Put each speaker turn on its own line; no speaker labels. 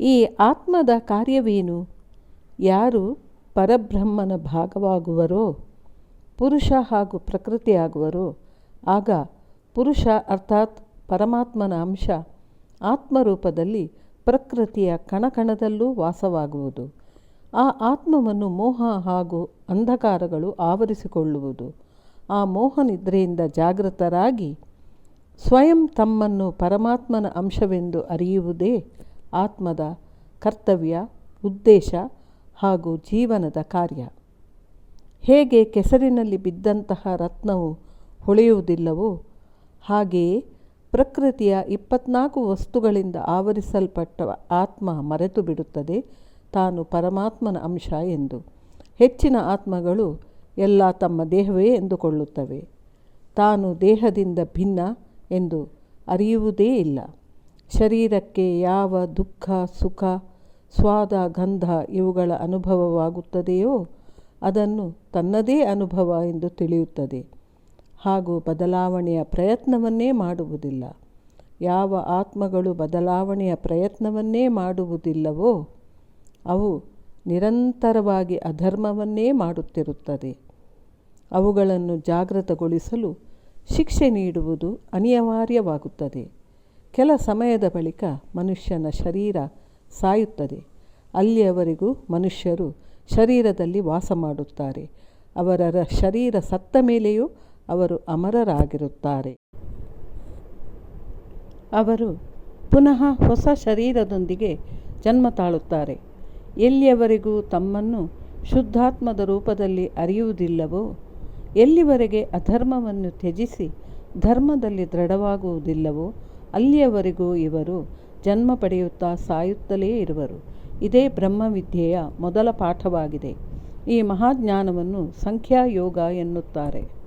ಈ ಆತ್ಮದ ಕಾರ್ಯವೇನು? ಯಾರು ಪರಬ್ರಹ್ಮನ ಭಾಗವಾಗುವರೋ, ಪುರುಷ ಹಾಗೂ ಪ್ರಕೃತಿಯಾಗುವರೋ ಆಗ ಪುರುಷ ಅರ್ಥಾತ್ ಪರಮಾತ್ಮನ ಅಂಶ ಆತ್ಮರೂಪದಲ್ಲಿ ಪ್ರಕೃತಿಯ ಕಣಕಣದಲ್ಲೂ ವಾಸವಾಗುವುದು. ಆ ಆತ್ಮವನ್ನು ಮೋಹ ಹಾಗೂ ಅಂಧಕಾರಗಳು ಆವರಿಸಿಕೊಳ್ಳುವುದು. ಆ ಮೋಹನಿದ್ರೆಯಿಂದ ಜಾಗೃತರಾಗಿ ಸ್ವಯಂ ತಮ್ಮನ್ನು ಪರಮಾತ್ಮನ ಅಂಶವೆಂದು ಅರಿಯುವುದೇ ಆತ್ಮದ ಕರ್ತವ್ಯ, ಉದ್ದೇಶ ಹಾಗೂ ಜೀವನದ ಕಾರ್ಯ. ಹೇಗೆ ಕೆಸರಿನಲ್ಲಿ ಬಿದ್ದಂತಹ ರತ್ನವು ಹೊಳೆಯುವುದಿಲ್ಲವೋ, ಹಾಗೆಯೇ ಪ್ರಕೃತಿಯ ಇಪ್ಪತ್ನಾಲ್ಕು ವಸ್ತುಗಳಿಂದ ಆವರಿಸಲ್ಪಟ್ಟ ಆತ್ಮ ಮರೆತು ಬಿಡುತ್ತದೆ ತಾನು ಪರಮಾತ್ಮನ ಅಂಶ ಎಂದು. ಹೆಚ್ಚಿನ ಆತ್ಮಗಳು ಎಲ್ಲ ತಮ್ಮ ದೇಹವೇ ಎಂದುಕೊಳ್ಳುತ್ತವೆ. ತಾನು ದೇಹದಿಂದ ಭಿನ್ನ ಎಂದು ಅರಿಯುವುದೇ ಇಲ್ಲ. ಶರೀರಕ್ಕೆ ಯಾವ ದುಃಖ, ಸುಖ, ಸ್ವಾದ, ಗಂಧ ಇವುಗಳ ಅನುಭವವಾಗುತ್ತದೆಯೋ ಅದನ್ನು ತನ್ನದೇ ಅನುಭವ ಎಂದು ತಿಳಿಯುತ್ತದೆ. ಹಾಗೂ ಬದಲಾವಣೆಯ ಪ್ರಯತ್ನವನ್ನೇ ಮಾಡುವುದಿಲ್ಲ. ಯಾವ ಆತ್ಮಗಳು ಬದಲಾವಣೆಯ ಪ್ರಯತ್ನವನ್ನೇ ಮಾಡುವುದಿಲ್ಲವೋ ಅವು ನಿರಂತರವಾಗಿ ಅಧರ್ಮವನ್ನೇ ಮಾಡುತ್ತಿರುತ್ತದೆ. ಅವುಗಳನ್ನು ಜಾಗೃತಗೊಳಿಸಲು ಶಿಕ್ಷೆ ನೀಡುವುದು ಅನಿವಾರ್ಯವಾಗುತ್ತದೆ. ಕೆಲ ಸಮಯದ ಬಳಿಕ ಮನುಷ್ಯನ ಶರೀರ ಸಾಯುತ್ತದೆ. ಅಲ್ಲಿಯವರೆಗೂ ಮನುಷ್ಯರು ಶರೀರದಲ್ಲಿ ವಾಸ ಮಾಡುತ್ತಾರೆ. ಅವರ ಶರೀರ ಸತ್ತ ಮೇಲೆಯೂ ಅವರು ಅಮರರಾಗಿರುತ್ತಾರೆ. ಅವರು ಪುನಃ ಹೊಸ ಶರೀರದೊಂದಿಗೆ ಜನ್ಮ ತಾಳುತ್ತಾರೆ. ಎಲ್ಲಿಯವರೆಗೂ ತಮ್ಮನ್ನು ಶುದ್ಧಾತ್ಮದ ರೂಪದಲ್ಲಿ ಅರಿಯುವುದಿಲ್ಲವೋ, ಎಲ್ಲಿವರೆಗೆ ಅಧರ್ಮವನ್ನು ತ್ಯಜಿಸಿ ಧರ್ಮದಲ್ಲಿ ದೃಢವಾಗುವುದಿಲ್ಲವೋ ಅಲ್ಲಿಯವರೆಗೂ ಇವರು ಜನ್ಮ ಪಡೆಯುತ್ತಾ ಸಾಯುತ್ತಲೇ ಇರುವರು. ಇದೇ ಬ್ರಹ್ಮವಿದ್ಯೆಯ ಮೊದಲ ಪಾಠವಾಗಿದೆ. ಈ ಮಹಾಜ್ಞಾನವನ್ನು ಸಂಖ್ಯಾಯೋಗ ಎನ್ನುತ್ತಾರೆ.